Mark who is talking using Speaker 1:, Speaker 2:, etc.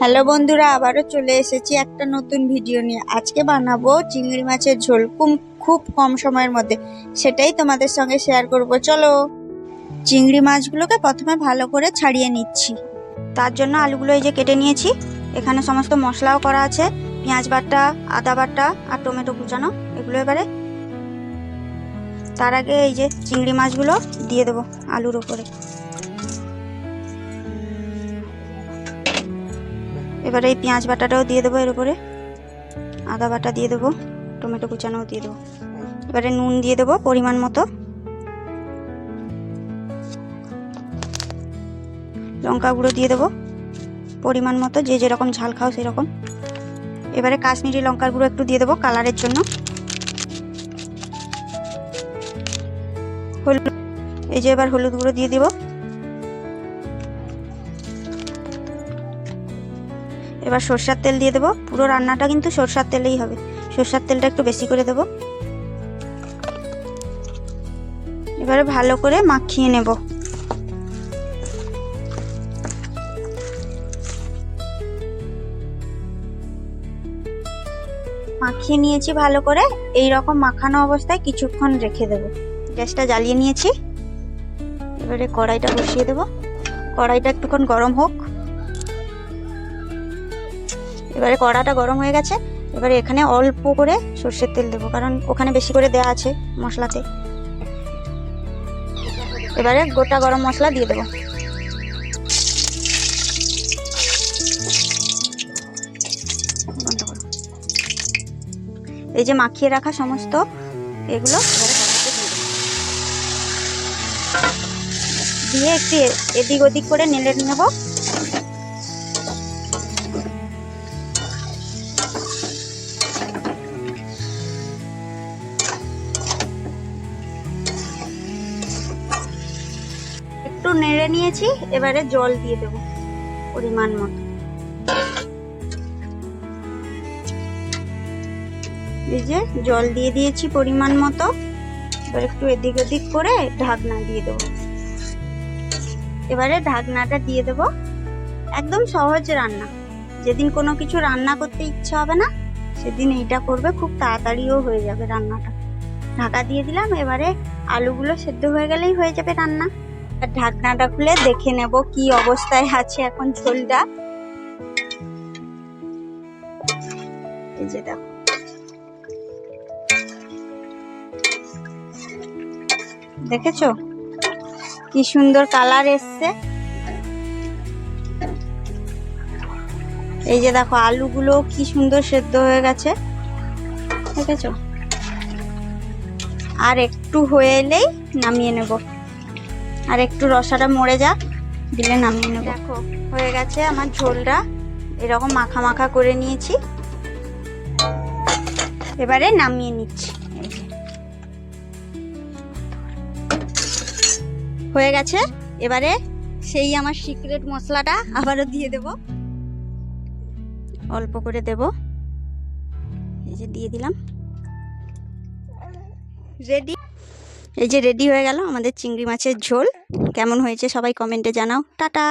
Speaker 1: Hello বন্ধুরা, আবারও চলে এসেছি একটা নতুন ভিডিও নিয়ে। আজকে বানাবো চিংড়ি মাছের ঝোল খুব খুব কম সময়ের মধ্যে। সেটাই তোমাদের সঙ্গে শেয়ার করব। চলো, চিংড়ি মাছগুলোকে প্রথমে ভালো করে ছাড়িয়ে নিচ্ছি। তার জন্য আলুগুলো এই যে কেটে নিয়েছি। এখানে সমস্ত মশলাও করা আছে। পেঁয়াজ বাটা, আদা বাটা আর টমেটো কুচানো। এগুলো এবারে তার আগে এই যে চিংড়ি মাছগুলো দিয়ে দেবো আলুর ওপরে এবারে এই পেঁয়াজ বাটাটাও দিয়ে দেবো এর উপরে। আদা বাটা দিয়ে দেবো, টমেটো কুচানোও দিয়ে দেবো। এবারে নুন দিয়ে দেবো পরিমাণ মতো। লঙ্কা গুঁড়ো দিয়ে দেবো পরিমাণ মতো, যে যেরকম ঝাল খাও সেরকম। এবারে কাশ্মীরি লঙ্কার গুঁড়ো একটু দিয়ে দেবো কালারের জন্য। এই যে এবার হলুদ গুঁড়ো দিয়ে দেবো। এবার সর্ষার তেল দিয়ে দেবো। পুরো রান্নাটা কিন্তু সর্ষার তেলেই হবে। সর্ষার তেলটা একটু বেশি করে দেবো। এবারে ভালো করে মাখিয়ে নেব। মাখিয়ে নিয়েছি ভালো করে। এই রকম মাখানো অবস্থায় কিছুক্ষণ রেখে দেব। গ্যাসটা জ্বালিয়ে নিয়েছি। এবারে কড়াইটা বসিয়ে দেব। কড়াইটা একটুক্ষণ গরম হোক। এবারে কড়াটা গরম হয়ে গেছে। এবারে এখানে অল্প করে সর্ষের তেল দেবো, কারণ ওখানে বেশি করে দেওয়া আছে মশলাতে। এবারে গোটা গরম মশলা দিয়ে দেবো। এই যে মাখিয়ে রাখা সমস্ত এগুলো দিয়ে। একটু এদিক ওদিক করে নেড়ে নেব। একটু নেড়ে নিয়েছি, এবারে জল দিয়ে দেবো পরিমাণ মতো। এই যে জল দিয়ে দিয়েছি পরিমাণ মতো, এবার একটু এদিক ওদিক করে ঢাকনা দিয়ে দেবো। এবারে ঢাকনাটা দিয়ে দেবো। একদম সহজ রান্না। যেদিন কোনো কিছু রান্না করতে ইচ্ছা হবে না, সেদিন এইটা করবে, খুব তাড়াতাড়িও হয়ে যাবে রান্নাটা। ঢাকা দিয়ে দিলাম, এবারে আলুগুলো সেদ্ধ হয়ে গেলেই হয়ে যাবে রান্না। আর ঢাকনাটা খুলে দেখে নেব কি অবস্থায় আছে এখন ঝোলটা। এই যে দেখো। দেখেছ? কি সুন্দর কালার এসছে। এই যে দেখো, আলুগুলো কি সুন্দর সেদ্ধ হয়ে গেছে। দেখেছ? আর একটু হয়ে এলেই নামিয়ে নেব। আর একটু রসাটা মরে যাক, দিলে নামিয়ে নেব। দেখো, হয়ে গেছে আমার ঝোলটা। এরকম মাখা মাখা করে নিয়েছি। এবারে নামিয়ে নিচ্ছি। হয়ে গেছে। এবারে সেই আমার সিক্রেট মশলাটা আবারও দিয়ে দেব। অল্প করে দেব। এই যে দিয়ে দিলাম। রেডি এই যে রেডি হয়ে গেল আমাদের চিংড়ি মাছের ঝোল। কেমন হয়েছে সবাই কমেন্টে জানাও। টাটা।